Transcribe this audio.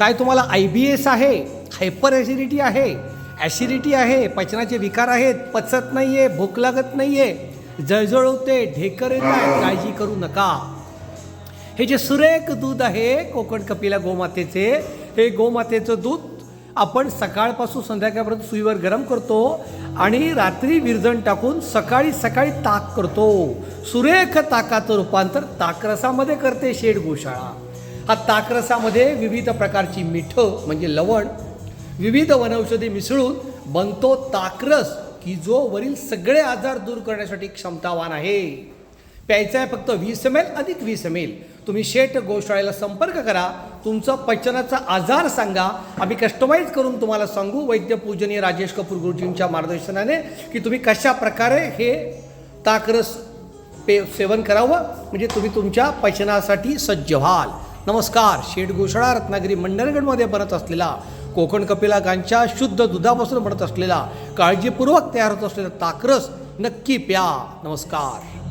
काय तुम्हाला I B S आहे? हायपर ॲसिडिटी आहे. ॲसिडिटी आहे. पचनाचे विकार आहेत. पचत नाही आहे भूक लागत नाही आहे जळजळ होते ढेकर काळजी करू नका. हे जे सुरेख दूध आहे कोकण कपिला गोमातेचे हे गोमातेचं दूध आपण सकाळपासून संध्याकाळपर्यंत सुईवर गरम करतो आणि रात्री विरजण टाकून सकाळी सकाळी ताक करतो. सुरेख ताकाचं रूपांतर ताकरसामध्ये करते शेड गोशाळा. हा ताकरसामध्ये विविध प्रकारची मिठं म्हणजे लवण विविध वनौषधी मिसळून बनतो ताकरस की जो वरील सगळे आजार दूर करण्यासाठी क्षमतावान आहे. प्यायचा आहे फक्त वीस एम एल अधिक वीस एम एल. तुम्ही शेट गोशाळेला संपर्क करा. तुमचा पचनाचा आजार सांगा. आम्ही कस्टमाइज करून तुम्हाला सांगू. वैद्य पूजनीय राजेश कपूर गुरुजींच्या मार्गदर्शनाने की तुम्ही कशा प्रकारे हे ताकरस पे सेवन करावं. म्हणजे तुम्ही तुमच्या पचनासाठी सज्ज व्हाल. नमस्कार. शेठ गोशाळा रत्नागिरी मंडणगडमध्ये बनत असलेला कोकण कपिला गांच्या शुद्ध दुधापासून बनत असलेला काळजीपूर्वक तयार होत असलेला ताकरस नक्की प्या. नमस्कार.